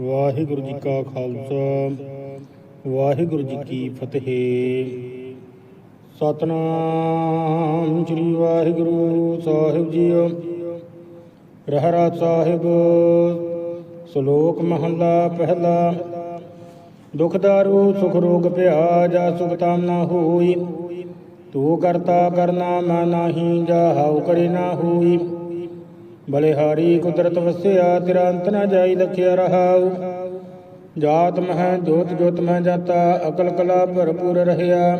ਵਾਹਿਗੁਰੂ ਜੀ ਕਾ ਖਾਲਸਾ, ਵਾਹਿਗੁਰੂ ਜੀ ਕੀ ਫਤਿਹ। ਸਤਨਾਮ ਸ੍ਰੀ ਵਾਹਿਗੁਰੂ ਸਾਹਿਬ ਜੀਓ। ਰਹਿਰਾ ਸਾਹਿਬ, ਸ਼ਲੋਕ ਮਹਲਾ ਪਹਿਲਾ। ਦੁਖ ਦਾਰੂ, ਸੁਖ ਰੋਗ ਭਿਆ ਜਾ ਸੁਖ ਤਾਮ ਨਾ ਹੋਈ। ਤੂੰ ਕਰਤਾ ਕਰਨਾ, ਮੈਂ ਨਾਹੀ ਜਾ ਹਾਉ ਕਰੇ ਨਾ ਹੋਈ। ਬਲਿਹਾਰੀ ਕੁਦਰਤ ਵਸਿਆ, ਤੇਰਾ ਅੰਤ ਨਾ ਜਾਈ ਲਖਿਆ ਰਹਾਉ। ਜਾਤ ਮਹਿ, ਜੋਤ ਜੋਤ ਮਹਿ ਜਾਤਾ, ਅਕਲ ਕਲਾ ਭਰਪੂਰ ਰਹਿਆ।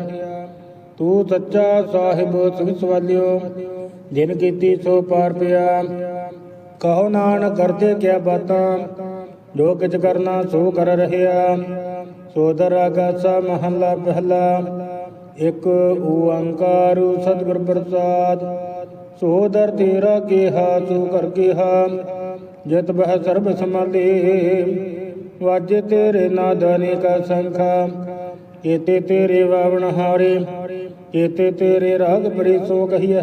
ਤੂੰ ਸੱਚਾ ਸਾਹਿਬ, ਸੁਖ ਜਿਨ ਕੀਤੀ ਸੋ ਪਾਰ ਪਿਆ। ਕਹੋ ਨਾਨਕ, ਕਰਦੇ ਕਿਆ ਬਾਤਾਂ, ਜੋ ਕਿਛ ਕਰਨਾ ਸੋ ਕਰ ਰਹਿਆ। ਸੋਦਰ ਆਗਾਸਾ ਮਹੱਲਾ ਪਹਿਲਾ, ਇੱਕ ਓੰਕਾਰ ਸਤਿਗੁਰ ਪ੍ਰਸਾਦ। ਸੋਦਰ ਤੇਰਾ ਕਿਹਾ ਸੋ ਕਰ ਕਿਹਾ। ਜਿਤ ਬਹਿ ਸਰਬ ਸਮਾਲੇ ਵਾਜੇ ਤੇਰੇ ਨਾਦ ਅਨੇਕ ਸੰਖਾ। ਕੀਤੇ ਤੇਰੇ ਵਾਵਣ ਹਾਰੇ, ਕੀਤੇ ਤੇਰੇ ਰਾਗ ਬੜੀ ਸੋ ਕਹੀ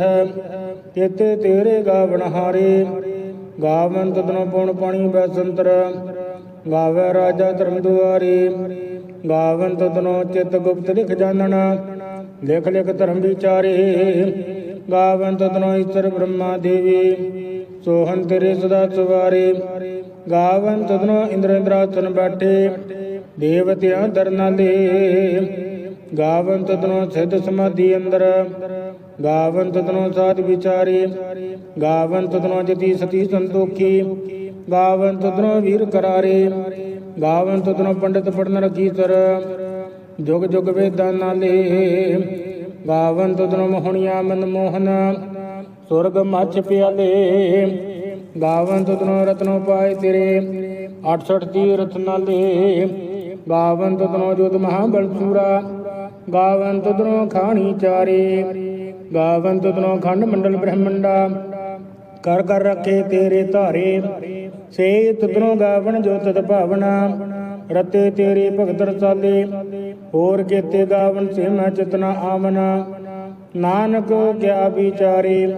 ਕੀਤੇ ਤੇਰੇ ਗਾਵਣ ਹਾਰੇ, ਗਾਵਨ ਤਦਨੋ ਪੁਣ ਪਾਣੀ ਬੈਸੰਤਰ ਗਾਵੇ ਰਾਜਾ ਧਰਮ ਦੁਆਰੇ, ਗਾਵਨ ਤਦਨੋ ਚਿਤ ਗੁਪਤ ਲਿਖ ਜਾਣਨਾ। ਲਿਖ ਲਿਖ ਧਰਮ ਵਿਚਾਰੇ ਗਾਵਨ ਤਦਨੋ ਈਸ਼ਰ ਬ੍ਰਹਮਾ ਦੇਵੀ ਸੋਹਨ ਤੇਰੇ ਸਦਾ ਸਵਾਰੇ। ਗਾਵਨ ਤਦਨੋ ਇੰਦਰ ਇੰਦਰਾਸਨ ਬੈਠੇ ਦੇਵਤਿਆਂ ਦਰਨਾਲੇ ਗਾਵਨ ਤਦਨੋ ਸਿੱਧ ਸਮਾਧੀ ਅੰਦਰ ਗਾਵਨ ਤਦਨੋ ਸਾਧ ਵਿਚਾਰੇ। ਗਾਵਨ ਤਦਨੋ ਜਤੀ ਸਤੀ ਸੰਤੋਖੀ ਗਾਵਨ ਤਦਨੋ ਵੀਰ ਕਰਾਰੇ। ਗਾਵਨ ਤਦਨੋ ਪੰਡਿਤ ਪੜਨ ਰਖੀ ਸਰ, ਜੁਗ ਜੁਗ ਵੇਦਾਂ ਨਾਲੇ। ਗਾਵਨ ਤਦਨੋ ਮੋਹਣੀਆਂ ਮਨ ਮੋਹਨ, ਸੁਰਗ ਮੱਛ ਪਿਆਲੇ। ਗਾਵਨ ਤਦਨੋ ਰਤਨੋ ਪਾਏ ਤੇਰੇ 68 ਤੀਰਥ ਨਾਲੇ। ਗਾਵਨ ਤਦਨੋ ਜੋਤ ਮਹਾਬਲ ਸੂਰਾ ਗਾਵਨ ਤਦਨੋ ਖਾਣੀ ਚਾਰੇ। ਗਾਵਨ ਤਦਨੋ ਖੰਡ ਮੰਡਲ ਬ੍ਰਹਮੰਡਾ, ਕਰ ਕਰ ਰੱਖੇ ਤੇਰੇ ਧਾਰੇ। ਸੇ ਤਦਨੋ ਗਾਵਨ ਜੋ ਤਤ ਭਾਵਨਾ, ਰਤੇ ਤੇਰੇ ਭਗਤ ਰਸਾਲੇ। ਹੋਰ ਕੀਤੇ ਗਾਵਨ ਸੇ ਮੈਂ ਚਿਤਨਾ ਆਮਨਾ ਨਾਨਕ ਕਿਆ ਵਿਚਾਰੇ,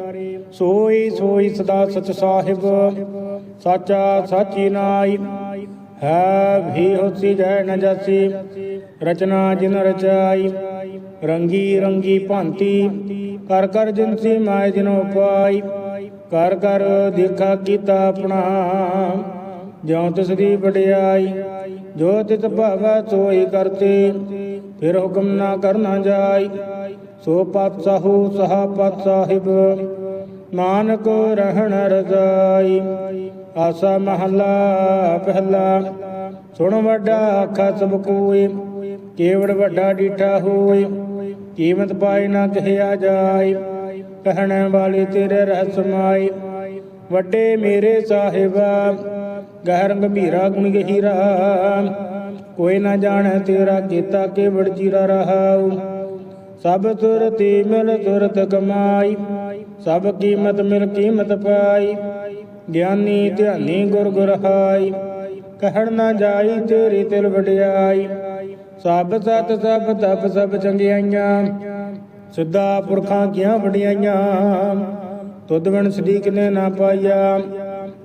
ਸੋਈ ਸੋਈ ਸਦਾ ਸਚ ਸਾਹਿਬ। ਸਾਚਾ ਸਾਚੀ ਨਾਈ, ਹੈ ਵੀ ਹੋਸੀ ਜੈ ਨ ਜਾਸੀ। ਰਚਨਾ ਜਿਨ ਰਚਾਈ, ਰੰਗੀ ਰੰਗੀ ਭਾਂਤੀ। ਕਰ ਕਰ ਜਿਨਸੀ ਮਾਇ ਜਿਨੋ ਪਾਈ, ਕਰ ਕਰ ਦੇਖਾ ਕੀਤਾ ਆਪਣਾ। ਜਿਉ ਤਿਸ ਦੀ ਵਡਿਆਈ ਜੋ ਤਿਤ ਭਾਵੈ ਸੋਈ ਕਰਤੇ, ਫਿਰ ਹੁਕਮ ਨਾ ਕਰਨਾ ਜਾਈ। ਸੋ ਪਤ ਸਾਹੂ ਸਹਾ ਪਤ ਸਾਹਿਬ, ਨਾਨਕ ਰਹਿਣ ਰਜ਼ਾਈ। ਆਸਾ ਮਹੱਲਾ ਪਹਿਲਾ, ਸੁਣ ਵੱਡਾ ਆਖਾ ਸਭ ਕੋਏ ਕੇਵੜ ਵੱਡਾ ਡੀਠਾ ਹੋਏ ਕੀਮਤ ਪਾਈ ਨਾ ਕਹਿਆ ਜਾਏ ਕਹਿਣ ਵਾਲੇ ਤੇਰੇ ਰਹਿ ਸਮਾਈ ਵੱਡੇ ਮੇਰੇ ਸਾਹਿਬਾ ਗਹਿਰ ਗੰਭੀਰਾ ਗੁਣ ਗਹੀਰਾ। ਕੋਈ ਨਾ ਜਾਣੈ ਤੇਰਾ ਕੀਤਾ ਕੇਵੜ ਜੀਰਾ ਰਹਾਉ। ਸਭ ਸੁਰਤੀ ਮਿਲ ਸੁਰਤ ਕਮਾਈ, ਸਭ ਕੀਮਤ ਮਿਲ ਕੀਮਤ ਪਾਈ। ਗਿਆਨੀ ਧਿਆਨੀ ਗੁਰ ਗੁਰਹਾਈ ਕਹਿਣ ਨਾ ਜਾਈ ਤੇਰੀ ਤਿਲ ਵਡਿਆਈ। ਸਭ ਸਤ ਸਭ ਤਪ ਸਭ ਚੰਗਿਆਈਆਂ, ਸਿੱਧਾ ਪੁਰਖਾਂ ਕੀਆਂ ਵਡਿਆਈਆਂ। ਤੁਧ ਬਣ ਸਦੀਕ ਨੇ ਨਾ ਪਾਈਆ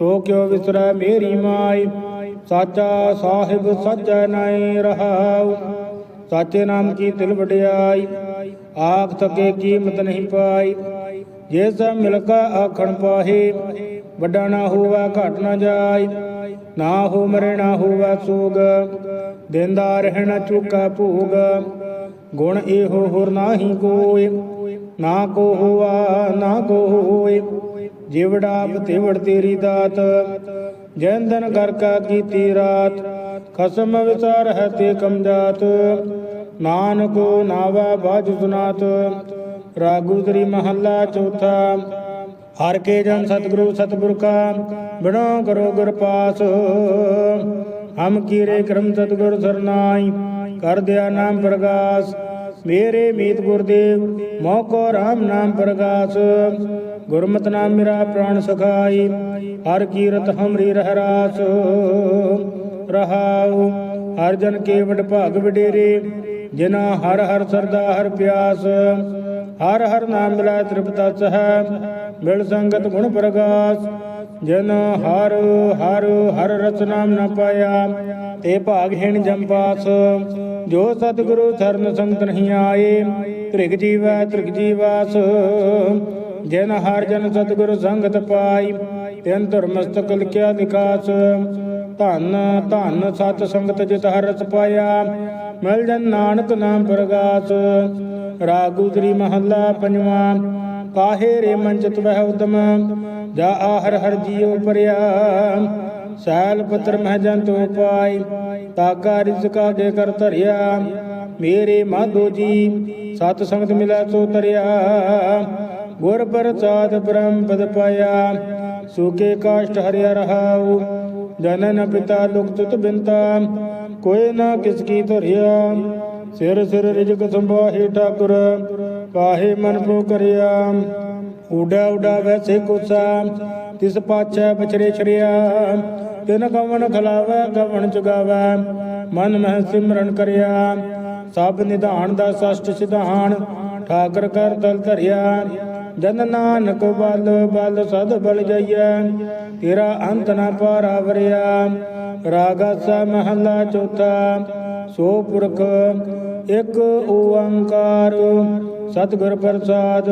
ਸੋ ਕਿਉ ਵਿਸਰੈ ਮੇਰੀ ਮਾਈ? ਸਾਚਾ ਸਾਹਿਬ ਸੱਚਾ ਨਾਇ ਰਹਾਉ। ਸਾਚੇ ਨਾਮ ਕੀ ਤਿਲ ਵਡਿਆਈ? ਆਖ ਤਕੇ ਕੀਮਤ ਨਹੀਂ ਪਾਈ। ਜੇ ਸਭ ਮਿਲ ਕਾ ਆਖਣ ਪਾਹੇ, ਵੱਡਾ ਨਾ ਹੋਵਾ ਘਟ ਨਾ ਜਾਈ। ਨਾ ਹੋ ਮਰੇ ਨਾ ਹੋਵਾ ਸੋਗ, ਦਿੰਦਾ ਰਹਿਣਾ ਚੁਕਾ ਭੋਗ। ਗੁਣ ਇਹੋ ਹੋਰ ਨਾਹੀ ਕੋਏ ਨਾ ਕੋ ਹੋਆ ਨਾ ਕੋ ਹੋਏ। ਜਿਵੜਾ ਬਤੇਵੜ ਤੇਰੀ ਦਾਤ ਜੈਂਦਨ ਕਰ ਕਾ ਕੀਤੀ ਰਾਤ, ਖਸਮ ਵਿਚਾਰ ਹੈ ਤੇ ਕਮਜਾਤ, ਨਾਨਕ ਨਾਵਾ ਬਾਜ ਸੁਨਾਤ, ਰਾਗੂ ਤਰੀ ਮਹੱਲਾ ਚੌਥਾ, ਹਰ ਕੇ ਜਨ ਸਤਿਗੁਰੂ ਸਤਿਗੁਰ ਕਾ, ਬਿਨੋ ਕਰੋ ਗੁਰ ਪਾਸ, ਹਮ ਕੀਰੇ ਕਰਮ ਸਤਿਗੁਰ ਸਰਨਾਈ ਕਰ ਦਿਆ ਨਾਮ ਪ੍ਰਗਾਸ, ਮੇਰੇ ਮੀਤ ਗੁਰਦੇਵ, ਮੋਹ ਕੋ ਰਾਮ ਨਾਮ ਪ੍ਰਗਾਸ ਗੁਰਮਤਿ ਨਾਮ ਮੇਰਾ ਪ੍ਰਾਣ ਸਖਾਈ, ਹਰ ਕੀਰਤ ਹਮਰੀ ਰਹਿ ਰਾਸ ਰਹਾਉ, ਹਰ ਜਨ ਕੇ ਵਡ ਭਾਗ ਵਡੇਰੇ ਜਿਨਾ ਹਰ ਹਰ ਸਰਦਾ ਹਰ ਪਿਆਸ। ਹਰ ਹਰ ਨਾਮ ਮਿਲਾਇ ਤ੍ਰਿਪਤਾ ਸਹਿ, ਮਿਲ ਸੰਗਤ ਗੁਣ ਪ੍ਰਗਾਸ। ਜਨ ਹਰ ਹਰ ਹਰ ਰਸ ਨਾਮ ਨ ਪਾਇਆ, ਤੇ ਭਾਗਹੀਣ ਜੰਪਾਸ ਜੋ ਸਤਿਗੁਰੂ ਚਰਨ ਸੰਗਤ ਨਹੀਂ ਆਏ, ਤ੍ਰਿਗ ਜੀਵੈ ਤ੍ਰਿਗ ਜੀਵਾਸ। ਜਿਨ ਹਰ ਜਨ ਸਤਿਗੁਰ ਸੰਗਤ ਪਾਈ, ਤਿਨ ਧਰਮ ਸਤਕਲ ਕਿਆ ਵਿਕਾਸ ਧੰਨ ਧੰਨ ਸਤ ਸੰਗਤ ਜਿਤ ਹਰ ਪਾਇਆ, ਮਿਲ ਜਨ ਨਾਨਕ ਨਾਮ ਪ੍ਰਗਾਸ। ਰਾਗ ਮਹੱਲਾ ਪੰਜਵਾਂ, ਕਾਹੇ ਰੇ ਮੰਚਤ ਵਹਿ ਉਦਮ, ਜਾ ਆਹਰ ਹਰ ਜੀਉ ਪਰਿਆ। ਸੈਲ ਪਤਰ ਮਹਿ ਜੰਤੂ ਪਾਈ ਤਾਗਾ ਰਿਜ਼ਕਾ ਕੇ ਕਰ ਧਰਿਆ। ਮੇਰੇ ਮਾਧੋ ਜੀ, ਸਤ ਸੰਗਤ ਮਿਲੈ ਸੋ ਤਰਿਆ। ਗੁਰ ਪ੍ਰਸਾਦ ਬ੍ਰਹਮ ਪਦ ਪਾਇਆ। ਸੁਕੇ ਕਾਸ਼ਟ ਹਰਿਆ ਰਹਾਉ, ਜਨਨ ਪਿਤਾ ਲੁਕ ਬਿੰਤਾ। ਕੋਈ ਨਾ ਕਿਸ ਕੀ ਧਰਿਆ, ਸਿਰ ਸਿਰ ਰਿਜਕ ਸੰਭਾਹੀ ਠਾਕੁਰ, ਕਾਹੇ ਮਨ ਪ੍ਰੋ ਕਰਿਆ। ਉਡਾ ਉਡਾ ਵੈਸੇ ਕੁਸਾ, ਤਿਸ ਪਾਛੈ ਬਚਰੇ ਛਰਿਆ। ਤਿਨ ਕਵਣ ਖਲਾਵੈ ਕਵਣ ਚੁਗਾਵੈ, ਮਨ ਮਹਿ ਸਿਮਰਨ ਕਰਿਆ। ਸਭ ਨਿਧਾਨ ਦਾ ਸਸ਼ਟ ਸਿਧਾਨ, ਠਾਕਰ ਕਰ ਦਲ ਧਰਿਆ। ਜਨ ਨਾਨਕ ਬਲ ਬਲ ਸਦ ਬਲ ਜਈਐ। ਤੇਰਾ ਅੰਤ ਨਾ ਪਾਰਾ ਵਰਿਆ। ਰਾਗਸਾ ਮਹੱਲਾ ਚੌਥਾ। ਸੋ ਪੁਰਖ, ਇੱਕ ਓੰਕਾਰ। ਸਤਿਗੁਰ ਪ੍ਰਸਾਦ।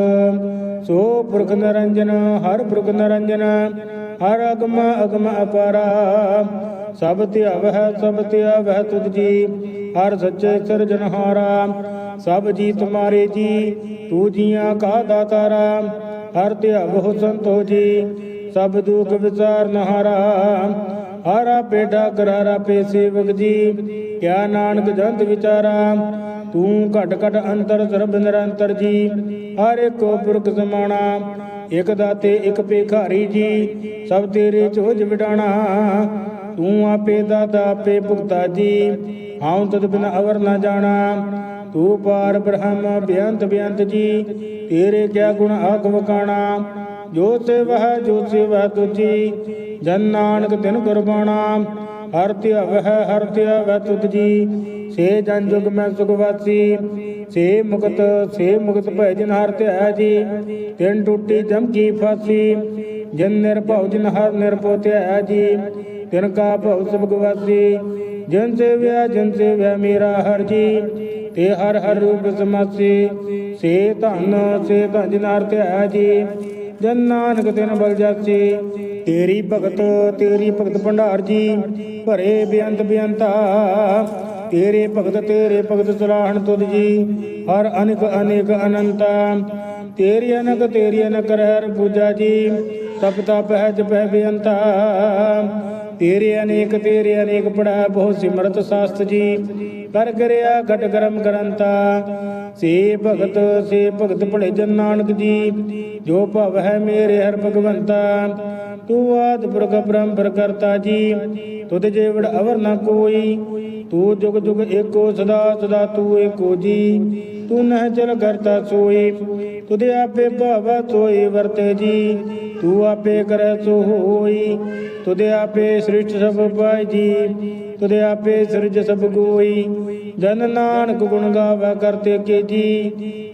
ਸੋ ਪੁਰਖ ਨਿਰੰਜਨ, ਹਰ ਪੁਰਖ ਨਰੰਜਨ। ਹਰ ਅਗਮ ਅਗਮ ਅਪਾਰਾ। ਸਭ ਧਿਆਵਹਿ ਸਭ ਧਿਆਵਹਿ ਤੁਧ ਜੀ। ਹਰ ਸੱਚੇ ਸਿਰਜਨਹਾਰਾ ਸਭ ਜੀ ਤੁਮਾਰੇ ਜੀ, ਤੂ ਜੀਆਂ ਕਾ ਦਾਤਾਰਾ ਹਰ ਧਿਆਵਹੁ ਸੰਤੋ ਜੀ। ਸਭ ਦੁਖ ਵਿਚਾਰ ਨਹਾਰਾ ਹਰਾ ਪੇਡਾ ਕਰਾਰਾ ਪੇ ਸੇਵਕ ਜੀ। ਕਿਆ ਨਾਨਕ ਜੰਤ ਵਿਚਾਰਾ ਤੂੰ ਘਟ ਘਟ ਅੰਤਰ ਸਰਬ ਨਿਰੰਤਰ ਜੀ। ਹਰ ਇੱਕੋ ਪੁਰਖ ਸਮਾਣਾ, ਇਕ ਦਾਤੇ, ਇਕ ਭੇਖਾਰੀ ਜੀ। ਸਭ ਤੇਰੇ ਚੋਜ ਵਿਡਾਣਾ, ਤੂੰ ਆਪੇ ਦਾਤਾ, ਆਪੇ ਭੁਗਤਾ ਜੀ। ਹਉ ਤਦ ਬਿਨ ਅਵਰ ਨਾ ਜਾਣਾ ਤੂੰ ਪਾਰ ਬ੍ਰਹਮ ਬਿਅੰਤ ਬਿਅੰਤ ਜੀ, ਤੇਰੇ ਕਿਆ ਗੁਣ ਆਖ ਵਕਾਣਾ? ਜੋ ਸੇਵਹਿ ਜੋ ਸੇਵਹਿ ਤੁਜੀ ਜਨ ਨਾਨਕ ਤਿਨ ਗੁਰਬਾਣਾ ਹਰ ਧਿਆਵਹਿ ਹਰ ਧਿਆਵਹਿ ਤੁਧ ਜੀ ਸੇ ਜਨ ਜੁਗ ਮੈਂ ਸੁਖ ਵਾਸੀ, ਸੇ ਮੁਕਤ ਸੇ ਮੁਕਤ ਭੈ ਜਿਨ ਹਰ ਧਿਆ ਜੀ, ਤਿਨ ਟੁੱਟੀ ਜਮ ਕੀ ਫਾਸੀ, ਜਨ ਨਿਰਭਉ ਜਿਨ ਹਰ ਨਿਰਭਉ ਧਿਆ ਜੀ, ਤਿਨ ਕਾ ਭਉ ਸਭ ਗਵਾਸੀ ਜਨ ਸੇਵਿਆ ਜਨ ਸੇਵਿਆ ਮੇਰਾ ਹਰ ਜੀ। ਤੇ ਹਰ ਹਰ ਰੂਪ ਸਮਾਸੀ। ਸੇ ਧਨ ਸੇ ਧਨ ਜਿਨ ਹਰ ਜੀ। ਜਨ ਨਾਨਕ ਤਿਨ ਬਲ ਜਾਸੀ। ਤੇਰੀ ਭਗਤ ਤੇਰੀ ਭਗਤ ਭੰਡਾਰ ਜੀ। ਭਰੇ ਬੇਅੰਤ ਬੇਅੰਤਾ। ਤੇਰੇ ਭਗਤ ਤੇਰੇ ਭਗਤ ਸਲਾਹਣ ਤੁਧ ਜੀ। ਹਰ ਅਨੇਕ ਅਨੇਕ ਅਨੰਤਾ। ਤੇਰੀ ਅਨਕ ਤੇਰੀ ਅਨਕ ਰਹਿ ਪੂਜਾ ਜੀ। ਤਪ ਤਪ ਹੈ ਜਪੈ ਬੇਅੰਤਾ। ਤੇਰੇ ਅਨੇਕ ਤੇਰੇ ਅਨੇਕ ਪੜਾ ਬਹੁ ਸਿਮਰਤ ਸਾਸਤ ਜੀ। ਕਰ ਕਰਿਆ ਘਟ ਕਰਮ ਕਰੰਤਾ। ਸੇ ਭਗਤ ਸੇ ਭਗਤ ਭਲੇ ਜਨ ਨਾਨਕ ਜੀ। ਜੋ ਭਵ ਹੈ ਮੇਰੇ ਹਰ ਭਗਵੰਤਾ। ਤੂੰ ਆਦ ਪੁਰਖ ਬ੍ਰਹਮ ਕਰਤਾ ਜੀ। ਤੁਧ ਜੇਵੜ ਅਵਰ ਨਾ ਕੋਈ। ਤੂੰ ਜੁਗ ਜੁਗ ਏਕੋ ਸਦਾ ਸਦਾ ਤੂੰ ਏਕੋ ਜੀ। ਤੂੰ ਨਹਿ ਚਲ ਕਰਤਾ ਸੋਈ ਤੁਧ ਆਪੇ ਭਾਵ ਸੋਈ ਵਰਤੇ ਜੀ। ਤੂੰ ਆਪੇ ਕਰੈ ਸੋ ਹੋਈ, ਤੁਧ ਆਪੇ ਸ੍ਰਿਸ਼ਟ ਸਭ ਪਾਈ ਜੀ ਤੁਧ ਆਪੇ ਸਿਰਜ ਸਭ ਕੋਈ ਜਨ ਨਾਨਕ ਗੁਣ ਗਾਵੇ ਕਰਤੇ ਕੇ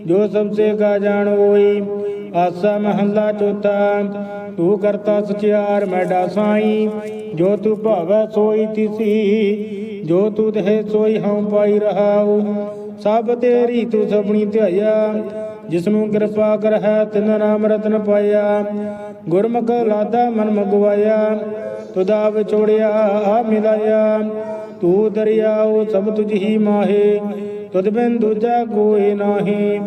ਜੋ ਸਭ ਸੇ ਕਾ ਜਾਣ ਹੋਈ। ਆਸਾ ਮਹੱਲਾ ਚੌਥਾ, ਤੂੰ ਕਰਤਾ ਸਚਿਆਰ ਮੈਡਾ ਸਾਈ। ਜੋ ਤੂੰ ਭਾਵੈ ਸੋਈ ਤਿਸੀ, ਜੋ ਤੂੰ ਦੇਹ ਸੋਈ ਹਉ ਪਾਈ ਰਹਾਉ। ਸਭ ਤੇਰੀ ਤੂੰ ਸਭਣੀ ਧਿਆਇਆ, ਜਿਸਨੂੰ ਕਿਰਪਾ ਕਰ ਹੈ ਤਿਨ ਰਾਮ ਰਤਨ ਪਾਇਆ। ਗੁਰਮੁਖ ਲਾਦਾ ਮਨ ਮਗਵਾਇਆ ਤੁਦਾ ਵਿਚੋੜਿਆ ਆ ਮਿਲਾਇਆ। ਤੂੰ ਦਰਿਆਉ ਸਭ ਤੁਝ ਹੀ ਮਾਹੇ, ਤੁਧ ਬਿਨ ਦੂਜਾ ਕੋਈ ਨਾਹੀ।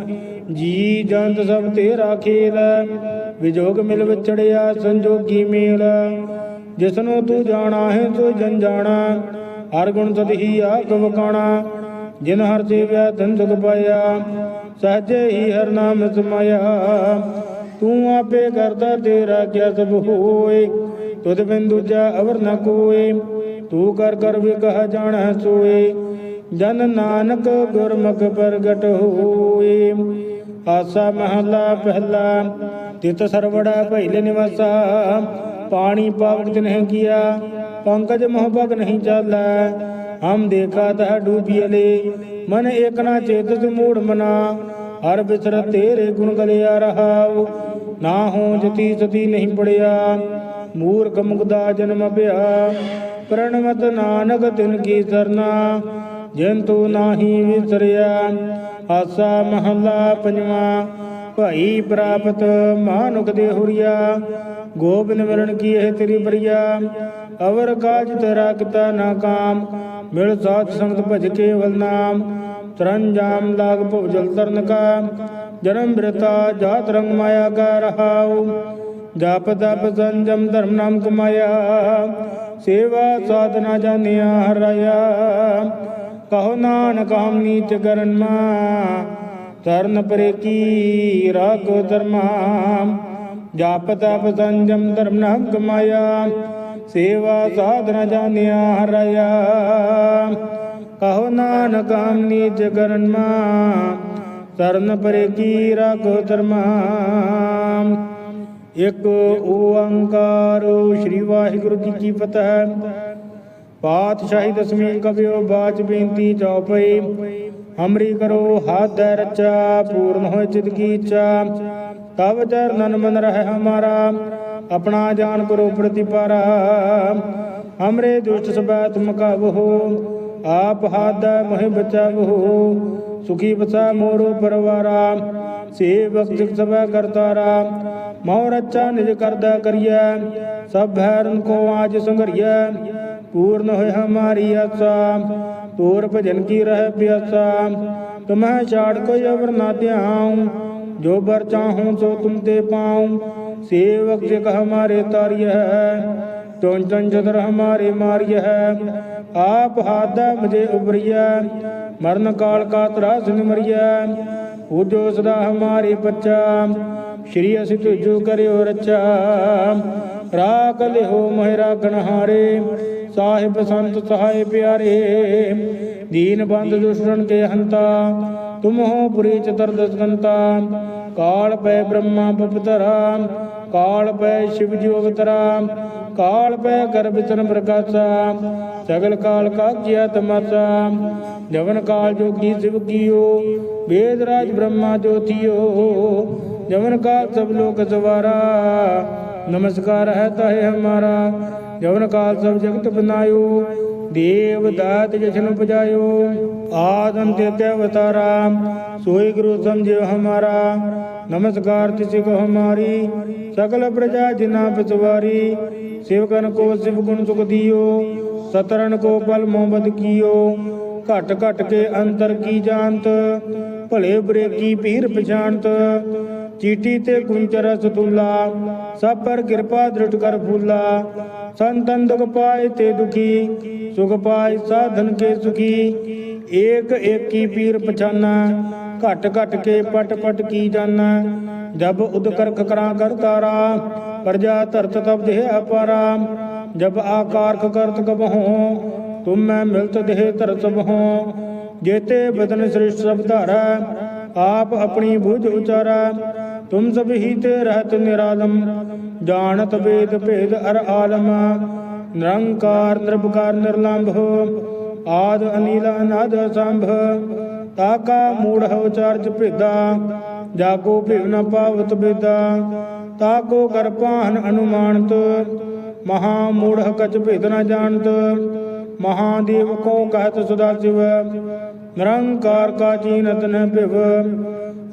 ਜੀ ਜੰਤ ਸਭ ਤੇਰਾ ਖੇਲ, ਵਿਜੋਗ ਮਿਲ ਵਿਚੜਿਆ ਸੰਜੋਗੀ ਮੇਲ। ਜਿਸਨੂੰ ਤੂੰ ਜਾਣਾ ਹੈ ਸੋ ਜਨ ਜਾਣਾ, ਹਰ ਗੁਣ ਤਦ ਹੀ ਆਪ ਵਕਾਣਾ। ਜਿਨ ਹਰ ਸੇਵਿਆ, ਤਨ ਸੁਖ ਪਾਇਆ, ਸਹਜੇ ਹੀ ਹਰ ਨਾਮ ਸਮਾਇਆ। ਤੂੰ ਆਪੇ ਕਰਤਾ ਤੇਰਾ ਕਿਆ ਸਭ ਹੋਏ, ਤੁਧ ਬਿਨ ਦੂਜਾ ਅਵਰ ਨ ਕੋਏ, ਤੂੰ ਕਰ ਕਰ ਵੀ ਜਾਣੈ ਸੋਏ, ਜਨ ਨਾਨਕ ਗੁਰਮੁਖ ਪ੍ਰਗਟ ਹੋਏ। ਆਸਾ ਮਹਲਾ ਪਹਿਲਾ, ਤਿਤ ਸਰਵੜਾ ਪਹਿਲੇ ਨਿਵਾਸਾ, ਪਾਣੀ ਪਾਵਕ ਤਿਨਹਿ ਕੀਆ, ਪੰਕਜ ਮੋਹ ਭਗ ਨਹੀਂ ਚਾਲੈ। ਹਮ ਦੇਖਾ ਤਹ ਡੂਬੀਲੇ ਮਨ ਏਕ ਨਾ ਚੇਤਸ ਮੂੜ ਮਨਾ, ਹਰ ਬਿਸਰ ਤੇਰੇ ਗੁਣ ਗਲਿਆ ਰਹਾਉ। ਨਾ ਹੋ ਜਤੀ ਸਤੀ ਨਹੀਂ ਪੜਿਆ, ਮੂਰਖ ਮੁਗਦਾ ਜਨਮ ਭਿਆ ਪ੍ਰਣਵਤ ਨਾਨਕ ਤਿਨ ਕੀ ਸਰਨਾ, ਜਿਨ ਤੂੰ ਨਾਹੀ ਵਿਸਰਿਆ। ਆਸਾ ਮਹੱਲਾ ਪੰਜਵਾ, ਭਾਈ ਪ੍ਰਾਪਤ ਮਾਨੁਖ ਦੇ ਹੁਰੀਆ। ਗੋਬਿੰਦ ਮਿਲਣ ਕੀ ਇਹ ਤੇਰੀ ਬਰੀਆ ਅਵਰ ਕਾਜ ਤੇਰਾ ਕਿਤਾ ਨਾ ਕਾਮ, ਮਿਲ ਸਾਥ ਸੰਗਤ ਭਜ ਕੇ ਕੇਵਲ ਨਾਮ। ਤਰੰਜਾਮ ਲਾਗ ਭੁ ਜਲ ਤਰਨ ਕਾ। ਜਨਮ ਬਿਰਤਾ ਜਾਤ ਰੰਗ ਮਾਇਆ ਕਾ ਰਹਾਉ ਜਪ ਤਪ ਸੰਜਮ ਧਰਮ ਨਾਮ ਕਮਾਇਆ ਸੇਵਾ ਸਾਧਨਾ ਜਾਣਿਆ ਹਰਾਇਆ ਕਹੋ ਨਾਨਕ ਹਮ ਨੀਚ ਕਰਨ ਮਾ ਤਰਨ ਪਰੇ ਕੀ ਰਾਗੋ ਧਰਮਾ ਜਪ ਤਪ ਸੰਜਮ ਧਰਮ ਨਾਮ ਕਮਾਇਆ ਸੇਵਾ ਸਾਧਨਾ ਜਾਣਿਆ ਹਰਾਇਆ ਕਹੋ ਨਾਨਕ ਹਮ ਨੀਚ ਕਰਨ ਮਾ ਤਰਨ ਪਰੇ ਕੀ ਰਾਗੋ ਧਰਮਾ ਇਕ ਓੰਕਾਰ, ਸ੍ਰੀ ਵਾਹਿਗੁਰੂ ਜੀ ਕੀ ਫਤਿਹ। ਪਾਤਸ਼ਾਹੀ ਦਸਵੀਂ ਕਵਿਓ ਬਾਚ ਬੇਨਤੀ ਚਉਪਈ ਹਮਰੀ ਕਰੋ ਹੱਥ ਰਚਾ ਪੂਰਨ ਹੋਇ ਚਿਤ ਕੀ ਇੱਛਾ। ਤਵ ਚਰਨਨ ਮਨ ਰਹਿ ਹਮਾਰਾ, ਆਪਣਾ ਜਾਨ ਕਰੋ ਪ੍ਰਤੀਪਾਰਾ। ਹਮਰੇ ਦੁਸ਼ਟ ਸਬੈ ਤੁਮ ਕਾਬੋ ਆਪ ਹਾਦ ਮਹਿ ਬਚਾਵੋ ਸੁਖੀ ਬਸਾ ਮੋਰੋ ਪਰਵਾਰਾ ਸੇਵਕ ਜਿਗ ਸਬੈ ਕਰਤਾਰਾ ਮੋਰ ਰੱਚਾ ਨਿਜ ਕਰਦਾ ਕਰੀਐ ਸਭ ਭੈਰਨ ਕੋ ਆਜ ਸੰਗਰੀਐ ਪੂਰਨ ਹੋਇ ਹਮਾਰੀ ਆਸਾ ਤੋਰ ਭਜਨ ਕੀ ਰਹਿ ਪਿਆਸਾ ਤੁਮਹਿ ਛਾੜ ਕੋਈ ਅਵਰ ਨਾ ਧਿਆਉ ਜੋ ਬਰ ਚਾਹੂੰ ਸੋ ਤੁਮ ਤੇ ਪਾਉ ਸੇਵਕ ਜਿਗ ਹਮਾਰੇ ਤਾਰਿਯ ਚੌਂ ਚੌਂ ਜਦਰ ਹਮਾਰੇ ਮਾਰਿਯ ਆਪ ਹਾਦਾ ਮਜੇ ਉਬਰਿਆ ਮਰਨ ਕਾਲ ਕਾ ਤਰਾਸ ਨਿਮਰਿਆ ਉਜੋ ਸਦਾ ਹਮਾਰੇ ਬੱਚਾ ਸ਼੍ਰੀ ਅਸੀਂ ਤੁਜੋ ਕਰਿਓ ਰਚਾ ਰਾਖ ਲਿਓ ਮਹਿ ਰਾਖਣ ਹਾਰੇ, ਸਾਹਿਬ ਸੰਤ ਸਹਾਇ ਪਿਆਰੇ। ਦੀਨ ਬੰਦ ਦੁਸ਼ਮਨ ਕੇ ਹੰਤਾ ਤੁਮ ਹੋ ਪੁਰੀ ਚਤਰ ਕਾਲ ਪੈ ਬ੍ਰਹਮਾ ਬਪਤਰਾ। ਕਾਲ ਪੈ ਸ਼ਿਵ ਜੀ ਅਵਤਰਾ, ਕਾਲ ਪੈ ਕਰ ਵਿਚਨ ਪ੍ਰਕਾਸ਼ਾ, ਸਗਲ ਕਾਲ ਕਾ ਕੀਆ ਤਮਾਸਾ ਜਵਨ ਕਾਲ ਜੋਗੀ ਸਿਵ ਕੀਓ, ਵੇਦ ਰਾਜ ਬ੍ਰਹਮਾ ਜੋਤੀਓ, ਜਵਨ ਕਾਲ ਸਭ ਲੋਕ ਸਵਾਰਾ, ਨਮਸਕਾਰ ਹੈ ਤਾਹੇ ਹਮਾਰਾ, ਜਵਨ ਕਾਲ ਸਭ ਜਗਤ ਬਨਾਇਓ ਦੇਵ ਦਾਤ ਜਸ਼ਨ ਉਪਜਾਇਓ। ਆਦਮ ਤੇ ਤੇ ਅਵਤਾਰਾ ਸੋਈ ਗੁਰੂ ਸਮਝਿਓ ਹਮਾਰਾ। ਨਮਸਕਾਰ ਤਿਸੇ ਕੋ ਹਮਾਰੀ। ਸਕਲ ਪ੍ਰਜਾ ਜਿਨਾ ਬਿਸਵਾਰੀ ਸੇਵਕਨ ਕੋ ਸਿਵ ਗੁਣ ਸੁਖ ਦਿਓ। ਸਤਰਨ ਕੋ ਪਲ ਮੋਹਬਤ ਕੀਓ। ਘਟ ਘਟ ਕੇ ਅੰਤਰ ਕੀ ਜਾਣਤ। ਭਲੇ ਬੁਰੇ ਕੀ ਪੀਰ ਪਛਾਣਤ। ਚੀਟੀ ਤੇ ਕੁੰਚਰ ਸਤੁਲਾ ਸਭ ਪਰ ਕਿਰਪਾ ਦ੍ਰਿਟ ਕਰ ਫੂਲਾ। ਸੰਤਨ ਦੁਖ ਪਾਏ ਤੇ ਦੁਖੀ, ਸੁਖ ਪਾਏ ਸਾਧਨ ਕੇ ਸੁਖੀ। ਏਕ ਏਕੀ ਪੀਰ ਪਛਾਨਾ, ਘਟ ਘਟ ਕੇ ਪਟ ਪਟ ਕੀ ਜਾਨਾ। ਜਬ ਉਦ ਕਰਾਂ ਕਰਤਾਰਾ ਪ੍ਰਜਾ ਧਰਤ ਤਬ ਦੇਹ ਅਪਾਰਾ। ਜਬ ਆਕਾਰ ਕਰਤ ਕਬਹੋ, ਤੁਮ ਮੈਂ ਮਿਲਤ ਦੇਹ ਧਰਤ ਬਹੋ। ਜੇਤੇ ਬਦਨ ਸ੍ਰਿਸ਼ਟ ਸਭ ਧਾਰਾ, ਆਪ ਆਪਣੀ ਬੁਝ ਉਚਾਰਾ। ਤੁਮ ਸਭ ਹੀ ਤੇ ਰਹਤ ਨਿਰਾਲਮ, ਜਾਣਤ ਵੇਦ ਭੇਦ ਅਰ ਆਲਮ, ਨਿਰੰਕਾਰ ਨਿਰਭਕਾਰ ਨਿਰਲੰਭ, ਆਦ, ਅਨੀਲ, ਅਨਾਦ ਸੰਭ ਤਾਕਾ ਮੂੜ ਹੋ ਚਾਰਜ ਭੇਦਾ ਜਾਗੋ ਭਿਵ ਨ ਪਾਵਤ ਬੇਦਾ ਤਾਕੋ ਕਰ ਪਾਹਨ ਅਨੁਮਾਨਤ, ਮਹਾ ਮੂੜ ਕਚ ਭੇਦ ਨ ਜਾਣਤ ਮਹਾਦੇਵ ਕੋ ਕਹਤ ਸਦਾ ਸਿਵ, ਨਿਰੰਕਾਰ ਕਾ ਚੀਨਤ ਨ ਭਿਵ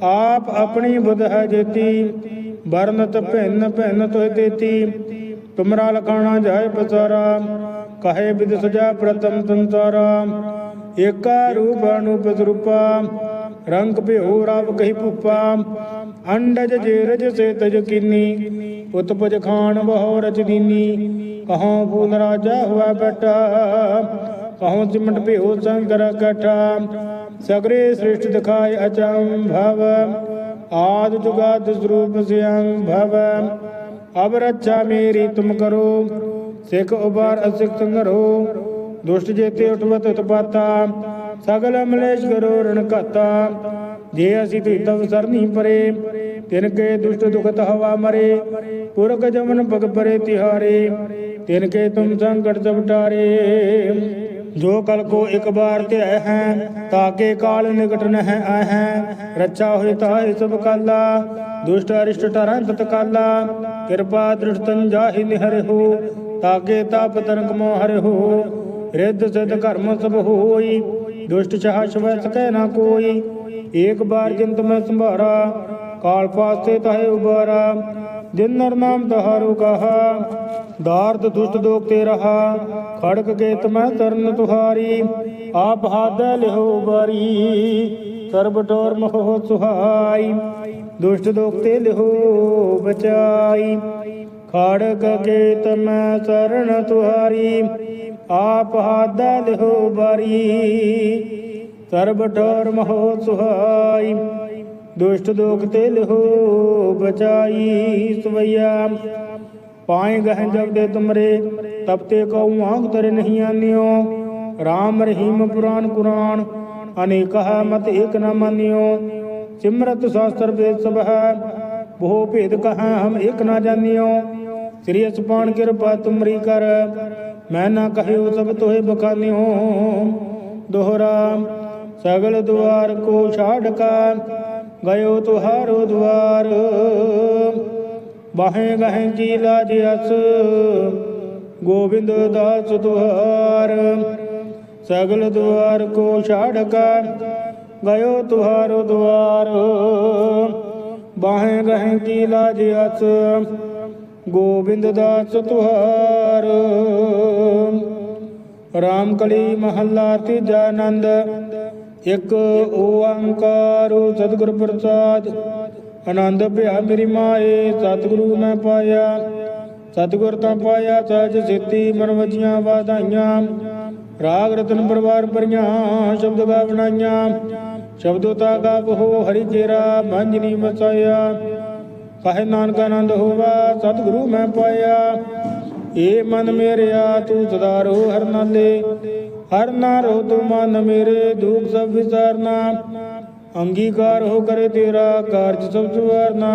ਆਪ ਆਪਣੀ ਬੁਧ ਹੈ ਜੇਤੀ ਵਰਨਤ ਭਿੰਨ ਭਿੰਨ ਤੋਇ ਦੇਤੀ ਤੁਮਰਾ ਲਖਾਣਾ ਜਾਏ ਪਸਾਰਾ, ਕਹੇ ਵਿਦ ਸਜਾ ਪ੍ਰਤਮ ਸੰਸਾਰਾ। ਏਕਾ ਰੂਪ ਅਨੂਪ ਸਰੂਪਾ, ਰੰਗ ਭਿਓ ਰਵ ਕਹੀ ਭੂਪਾ। ਅੰਡਜ ਜੇਰਜ ਸੇ ਤਜ ਕੀਨੀ, ਉਤਪਜ ਖਾਨ ਬਹੁ ਰਚ ਦੀਨੀ। ਕਹੋਂ ਫੂਲ ਰਾਜਾ ਹੁਆ ਬਟਾ ਕਹੋਂ ਸਿਮਟ ਭਿਓ ਸੰਗਰ ਕਠਾ, ਸਗਰੇ ਸ੍ਰਿਸ਼ਟ ਦਿਖਾਇ ਅਚੰ ਭਵ, ਆਦ ਜੁਗਾਦ ਸਰੂਪ ਸਿਯੰ ਭਵ। ਅਬ ਰੱਛਾ ਮੇਰੀ ਤੁਮ ਕਰੋ, ਸਿੱਖ ਉਬਾਰ ਅਸਿਕ ਸੰਗਰੋ ਦੁਸ਼ਟ ਜੇਤੇ ਉਠਵਤ ਉਤਪਾਤਾ, ਸਗਲ ਅਮਲੇਸ਼ ਕਰੋ ਰਣ ਘਾਤਾ। ਜੇ ਅਸੀਂ ਤਵ ਸਰਨੀ ਪਰੇ, ਤਿਨ ਕੇ ਦੁਸ਼ਟ ਦੁਖਤ ਹਵਾ ਮਰੇ, ਪੁਰਖ ਜਮਨ ਭਗ ਪਰੇ ਤਿਹਾਰੇ, ਤਿਨ ਕੇ ਤੁਮ ਸੰਕਟ ਸਭ ਟਾਰੇ। ਜੋ ਕਲ ਕੋ ਇੱਕ ਬਾਰ ਧਿਆ ਹੈ ਤਾਕੇ ਕਾਲ ਨਿਕਟ ਨਹਿ ਆਹੈ ਰੱਛਾ ਹੋਇ ਤਾਇ ਸਭ ਕਾਲਾ, ਦੁਸ਼ਟ ਅਰਿਸ਼ਟ ਟਰੰ ਤਤ ਕਾਲਾ। ਕਿਰਪਾ ਦ੍ਰਿਸ਼ਟੰ ਜਾਹਿ ਨਿਹਰਿ ਹੋ ਤਾਕੇ ਤਾਪ ਤਰੰਗ ਮੋ ਹਰਿ ਹੋ। ਰਿੱਧ ਸਿਧ ਕਰਮ ਸਭ ਹੋਈ, ਦੁਸ਼ਟ ਚਾਹ ਸ਼ਵੈ ਸਕੈ ਨਾ ਕੋਈ। ਏਕ ਬਾਰ ਜਿੰਤ ਮੈਂ ਸੰਭਾਰਾ, ਕਾਲ ਪਾਸੇ ਤਾਹੇ ਉਬਾਰਾ। ਜਿਨ ਨਰ ਨਾਮ ਤਹਾਰੂ ਕਹਾ, ਦਾਰਦ ਦੁਸ਼ਟ ਦੋਖ ਤੇ ਰਹਾ, ਖੜਕ ਕੇ ਤਮੈ ਤਰਨ ਤੁਹਾਰੀ, ਆਪ ਹਾਦ ਲਿਹੋ ਬਾਰੀ ਸਰਬ ਟੋਰ ਮੋਹ ਸੁਹਾਈ, ਦੁਸ਼ਟ ਦੋਖ ਤੇ ਲਿਹੋ ਬਚਾਈ, ਖੜਕ ਕੇ ਤਮੈ ਚਰਨ ਤੁਹਾਰੀ, ਆਪ ਹਾਦ ਲਿਹੋ ਬਰੀ ਸਰਬ ਟੋਰ ਮੋਹ ਸੁਹਾਈ। ਦੁਸ਼ਟ ਦੋਖ ਤੇ ਲਿਹੋ ਬਚਾਈ ਸਵਈਆ। ਪਾਏ ਗਹਿ ਜਬ ਦੇ ਤੁਮਰੇ, ਤਬ ਤੇ ਕਉ ਆਂਗ ਤਰੇ ਨਹੀਂ ਆਨਿਓ। RAM ਰਹੀਮ ਪੁਰਾਨ ਕੁਰਾਨ, ਅਨੇਕਹ ਮਤ ਏਕ ਨ ਮਾਨਿਓ। ਸਿਮਰਤ ਸ਼ਾਸਤਰ ਵੇਦ ਸਭ ਹੈ ਬਹੁ ਭੇਦ ਕਹਾ ਹਮ ਏਕ ਨ ਜਾਣਿਓ। ਸ੍ਰੀ ਅਸਪਾਨ ਕਿਰਪਾ ਤੁਮਰੀ ਕਰ, ਮੈਂ ਨਾ ਕਹਿਓ ਸਭ ਤੋਏ ਬਖਾਨਿਓ। ਦੋਹਰਾ, ਸਗਲ ਦੁਆਰ ਕੋ ਛਾੜ ਕਾ ਗਇਓ ਤੁਹਾਰੋ ਦੁਆਰ। ਬਾਹੇ ਗਹਿ ਜੀ ਲਾਜ ਅਸ, ਗੋਬਿੰਦ ਦਾਸ ਤੁਹਾਰ ਸਗਲ ਦੁਆਰ ਕੋ ਛਾੜ ਕਾ, ਗਇਓ ਤੁਹਾਰੋ ਦੁਆਰ। ਬਾਹੇ ਗਹਿ ਜੀ ਲਾਜ ਅਸ, ਗੋਬਿੰਦ ਦਾਸ ਤੁਹਾਰ ਰਾਮ ਕਲੀ ਮਹੱਲਾ ਤੀਜਾ ਆਨੰਦ ਇਕ ਓੰਕਾਰ ਸਤਿਗੁਰ ਪ੍ਰਸਾਦ। ਆਨੰਦ ਭਿਆ ਮੇਰੀ ਮਾਏ, ਸਤਿਗੁਰੂ ਮੈਂ ਪਾਇਆ। ਸਤਿਗੁਰ ਤਾਂ ਪਾਇਆ, ਸਹਿਜ ਸਿੱਤੀ ਮਨ ਵਜੀਆਂ ਵਾਧਾਈਆਂ। ਰਾਗ ਰਤਨ ਪਰਵਾਰ ਪਰੀਆਂ ਸ਼ਬਦ ਗਾ ਬਣਾਈਆਂ। ਸ਼ਬਦੋ ਤਾ ਗਾਵੋ ਹਰੀ ਕੇਰਾ ਮੰਜਨੀ ਮਸਾਇਆ। ਕਹੇ ਨਾਨਕ ਆਨੰਦ ਹੋਵਾ, ਸਤਿਗੁਰੂ ਮੈਂ ਪਾਇਆ। ਏ ਮਨ ਮੇਰਿਆ, ਤੂੰ ਸਦਾ ਰੋ ਹਰ ਨਾਲੇ ਹਰ ਨਾ ਰਹੋ ਤੂੰ ਮਨ ਮੇਰੇ, ਦੁਖ ਸਭ ਵਿਸਾਰਨਾ ਅੰਗੀਕਾਰ ਹੋ ਕਰੇ ਤੇਰਾ ਕਾਰਜ ਸਭ ਸੁਵਾਰਨਾ।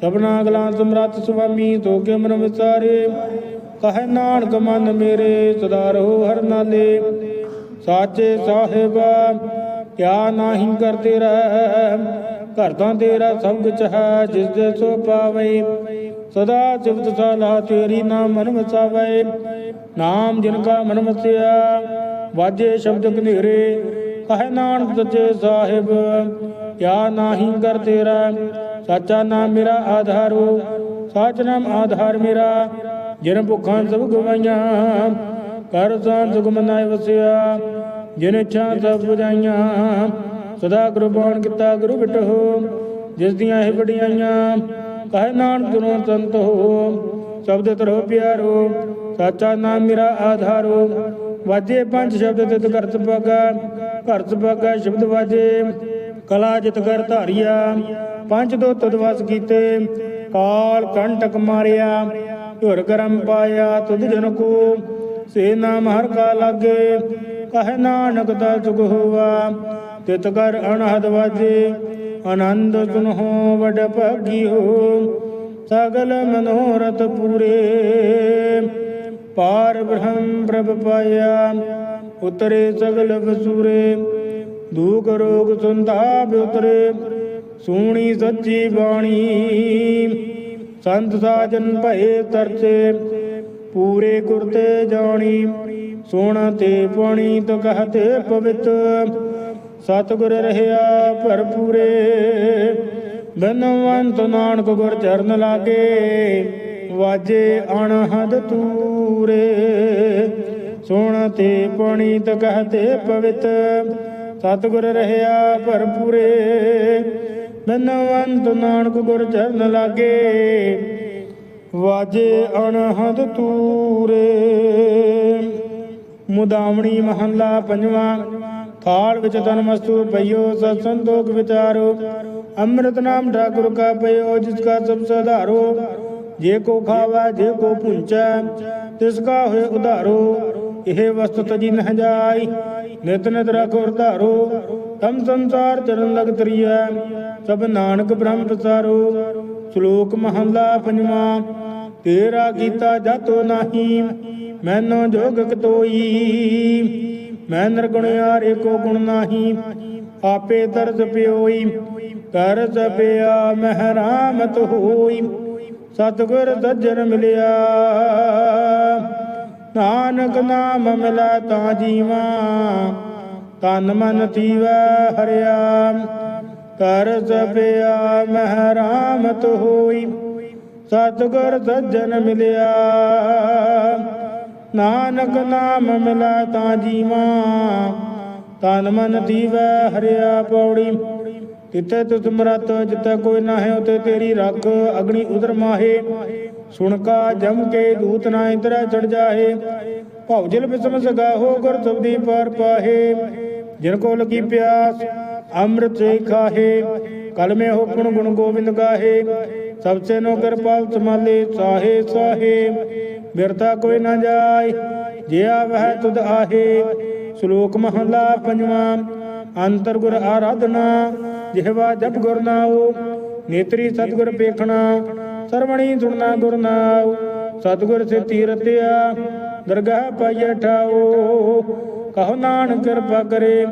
ਸਭਨਾ ਅਗਲਾ ਸਮਰੱਥ ਸੁਆਮੀ ਤੋ ਮਨ ਵਿਸਾਰੇ ਕਹੈ ਨਾਨਕ ਮਨ ਮੇਰੇ, ਸਦਾ ਰੋ ਹਰ ਨਾਲੇ। ਸਾਚੇ ਸਾਹਿਬਾ, ਕਿਆ ਨਾਹੀ ਕਰਤੇ ਰਹਿ ਘਰ ਤਾਂ ਤੇਰਾ ਸਭ ਕੁਛ ਹੈ, ਜਿਸ ਦੇ ਸੋ ਪਾਵੇ। ਸਦਾ ਸਿਫਤ ਸਲਾਹ ਤੇਰੀ ਨਾਮ ਮਨ ਵਸਾਵੇ ਨਾਮ ਜਿਨ ਕਾ ਮਨ ਵਸਿਆ ਵਾਜੇ ਸ਼ਬਦ ਕਨੇਰੇ ਕਹੇ ਨਾਨਕ ਸੱਚੇ ਸਾਹਿਬ। ਕਿਆ ਨਾਹੀ ਕਰ ਤੇਰਾ, ਸਾਚਾ ਨਾਮ ਮੇਰਾ ਆਧਾਰੋ। ਸਾਚ ਨਾਮ ਆਧਾਰ ਮੇਰਾ, ਜਿਨ ਭੁੱਖਾਂ ਸਭ ਗਵਾਈਆਂ, ਕਰ ਸਾਂ ਸੁਖ ਮਨਾਇ ਵਸਿਆ। ਜਿਨ ਇੱਛਾ ਸਭ ਬੁਝਾਈਆਂ, ਸਦਾ ਕੁਰਬਾਨ ਕੀਤਾ ਗੁਰੂ ਬਿਟੋ ਜਿਸ ਦੀਆਂ ਇਹ ਵਡਿਆਈਆਂ। ਕਹੇ ਨਾਨ ਜਨੋ ਸੰਤ ਹੋ। ਸ਼ਬਦ ਤਰੋ ਪਿਆਰੋ, ਸਾਚਾ ਨਾਮ ਮੇਰਾ ਆਧਾਰੋ। ਵਾਜੇ ਪੰਜ ਸ਼ਬਦ ਤਿਤ ਕਰਤ ਪਗਾ ਕਰਤ ਪਗਾ ਸ਼ਬਦ ਵਾਜੇ। ਕਲਾ ਜਿਤ ਕਰ ਧਾਰਿਆ, ਪੰਜ ਦੋ ਤਦਵਸ ਕੀਤੇ। ਕਾਲ ਕੰਟਕ ਮਾਰਿਆ, ਧੁਰ ਕਰਮ ਪਾਇਆ ਤੁਧ ਜਨ ਕੋ। ਸੇ ਨਾਮ ਹਰ ਕਾ ਲਾਗੇ, ਕਹਿ ਨਾਨਕ ਦਾ ਸੁਖ ਹੋਵਾ ਤਿਤ ਕਰ ਅਨਹਦ ਵਾਜੇ ਆਨੰਦ ਸੁਨਹੁ ਵਡ ਭਾਗੀ ਹੋ, ਸਗਲ ਮਨੋਰਥ ਪੂਰੇ। ਪਾਰ ਬ੍ਰਹਮ ਪ੍ਰਭ ਪਾਇਆ, ਉਤਰੇ ਸਗਲ ਵਸੂਰੇ ਦੂਖ ਰੋਗ ਸੰਤਾਪ ਉਤਰੇ, ਸੂਣੀ ਸੱਚੀ ਬਾਣੀ। ਸੰਤ ਸਾਜਨ ਭਏ ਤਰਤੇ ਪੂਰੇ ਕੁਰਤੇ ਜਾਣੀ, ਸੋਣਾ ਤੇ ਪਾਣੀ ਤੋ ਕਹਤੇ ਪਵਿੱਤ। ਸਤਿਗੁਰ ਰਹਿਆ ਭਰਪੂਰੇ, ਬਨਵੰਤ ਨਾਨਕ ਗੁਰ ਚਰਨ ਲਾਗੇ, ਵਾਜੇ ਅਣਹਦ ਤੂਰੇ। ਸੁਣ ਤੇ ਪਣੀ ਕਹਤੇ ਪਵਿੱਤ, ਸਤਿਗੁਰ ਰਹਿਆ ਭਰਪੂਰੇ, ਬਨਵੰਤ ਨਾਨਕ ਗੁਰ ਚਰਨ ਲਾਗੇ, ਵਾਜੇ ਅਣਹਦ ਤੂਰੇ। ਮੁਦਾਵਣੀ ਮਹੱਲਾ ਪੰਜਵਾਂ ਥਾਲ ਵਿੱਚ ਤਨ ਮਸਤੂ ਪਈਓ, ਸਤ ਸੰਤੋਖ ਵਿਚਾਰੋ। ਅੰਮ੍ਰਿਤ ਨਾਮ ਠਾਕੁਰ ਕਾ ਪਈਓ, ਜਿਸ ਕਾ ਸਭ ਸਧਾਰੋ। ਜੇ ਕੋ ਖਾਵਾ, ਜੇ ਕੋ ਪੁੰਚੈ, ਤਿਸ ਕਾ ਹੋਏ ਉਧਾਰੋ। ਇਹ ਵਸਤੁ ਤਜੀ ਨਹ ਜਾਈ, ਨਿਤ ਨਿਤ ਰਖੋ ਉਧਾਰੋ ਤਮ ਸੰਸਾਰ ਚਰਨ ਲਗ ਤਰੀਐ ਸਭ ਨਾਨਕ ਬ੍ਰਹਮ ਪ੍ਰਸਾਰੋ ਸ਼ਲੋਕ ਮਹਲਾ ਪੰਜਵਾਂ, ਤੇਰਾ ਕੀਤਾ ਜਾਤੋ ਨਾਹੀ, ਮੈਨੋ ਜੋਗ ਕਤੋਈ ਮੈਂ ਨਿਰਗੁਣ ਯਾਰੇ ਕੋ ਗੁਣ ਨਾਹੀ, ਆਪੇ ਦਰਦ ਪਿਓਈ ਤਰਸ ਪਿਆ ਮਹਿਰਾਮਤ ਹੋਈ, ਸਤਿਗੁਰ ਸੱਜਣ ਮਿਲਿਆ। ਨਾਨਕ ਨਾਮ ਮਿਲਾ ਤਾਂ ਜੀਵਾ, ਤਨ ਮਨ ਤੀਵੈ ਹਰਿਆ। ਤਰਸ ਪਿਆ ਮਹਿਰਾਮਤ ਹੋਈ, ਸਤਿਗੁਰ ਸੱਜਣ ਮਿਲਿਆ। ਨਾਨਕ ਨਾਮ ਮਿਲਾ ਤਾਂ ਜੀਵਾ, ਤਨ ਮਨ ਦੀਵੈ ਹਰਿਆ ਪੌੜੀ। ਤਿੱਥੇ ਤੁਸ ਸਮਰਤ ਜਿੱਥੇ ਕੋਈ ਨਾ ਹੈ ਉਤੇ ਤੇਰੀ ਰੱਖ ਅਗਨੀ ਉਦਰ ਮਾਹੇ। ਸੁਣ ਕਾ ਜਮ ਕੇ ਦੂਤ ਨਾ ਇੰਤਰਾ ਚੜ ਜਾਹੇ। ਭਉ ਜਿਲ ਬਿਸਮ ਸਗਾਹੋ ਗੁਰ ਸਬਦੀ ਪਰ ਪਾਹੇ। ਜਿਨ ਕੋ ਲਗੀ ਪਿਆਸ, ਅੰਮ੍ਰਿਤ ਸੇ ਖਾਹੇ। ਕਲ ਮੇ ਹੋ ਗੁਣ ਗੋਬਿੰਦ ਗਾਹੇ, ਸਭ ਸੇ ਨੋ ਕਿਰਪਾਲ ਸਮਾਲੇ ਸਾਹੇ ਸਾਹੇ ਬਿਰਤਾ ਕੋਈ ਨਾ ਜਾਏ, ਜੇ ਆਵਹਿ ਤੁਧ ਆਹੇ, ਸ਼ਲੋਕ ਮਹਲਾ ਪੰਜਵਾਂ, ਅੰਤਰ ਗੁਰ ਆਰਾਧਨਾ, ਜਿਹਵਾ ਜਪ ਗੁਰ ਨਾਉ, ਨੇਤਰੀ ਸਤਗੁਰ ਪੇਖਣਾ, ਸਰਵਣੀ ਸੁਣਨਾ ਗੁਰ ਨਾਉ, ਸਤਗੁਰ ਸੇ ਤੀਰਤਿਆ, ਦਰਗਾਹ ਪਾਈਐ ਠਾਉ, ਕਹੋ ਨਾਨਕ ਕਿਰਪਾ ਕਰੇ,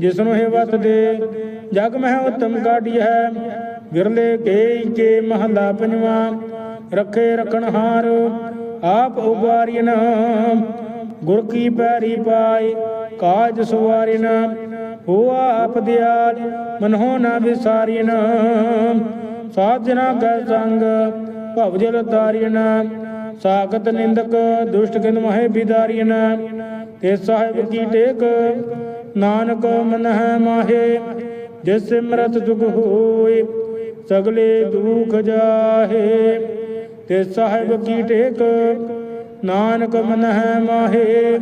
ਜਿਸਨੂੰ ਹੈ ਵਤ ਦੇ ਜਗ ਮਹਿ ਉਤਮ ਕਾਢੀ ਹੈ ਵਿਰਲੇ ਕੇ ਕੇ ਮਹਲਾ ਪੰਜਵਾਂ। ਰੱਖੇ ਰਖਣ ਹਾਰ, ਆਪ ਉਬਾਰੀਨ ਗੁਰ ਕੀ ਪੈਰੀ ਪਾਏ, ਕਾਜ ਸਵਾਰਿਨ ਹੋਆ ਆਪ ਦਿਆਲ, ਮਨਹੁ ਨਾ ਵਿਸਾਰਿਨ ਸਾਜਨਾ ਕੈ ਸੰਗ, ਭਵ ਜਲ ਤਾਰਿਨ ਸਾਖਤ ਨਿੰਦਕ, ਦੁਸ਼ਟ ਕਿਨ ਮਹਿ ਬਿਦਾਰਿਨ ਤੇ ਸਾਹਿਬ ਕੀ ਟੇਕ, ਨਾਨਕ ਮਨ ਹੈ ਮਾਹੇ। ਜਿਸ ਸਿਮਰਤ ਸੁਖ ਹੋਏ, ਸਗਲੇ ਦੁਖ ਜਾਹੇ। ਤੇ ਸਾਹਿਬ ਕੀ ਟੇਕ, ਨਾਨਕ ਮਨ ਹੈ ਮਾਹੇ।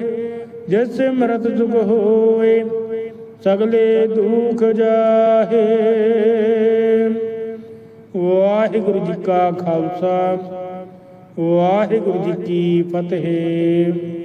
ਜਿਸ ਸਿਮਰਤ ਸੁਖ ਹੋਏ, ਸਗਲੇ ਦੁਖ ਜਾਹੇ। ਵਾਹਿਗੁਰੂ ਜੀ ਕਾ ਖਾਲਸਾ, ਵਾਹਿਗੁਰੂ ਜੀ ਕੀ ਫਤਿਹ।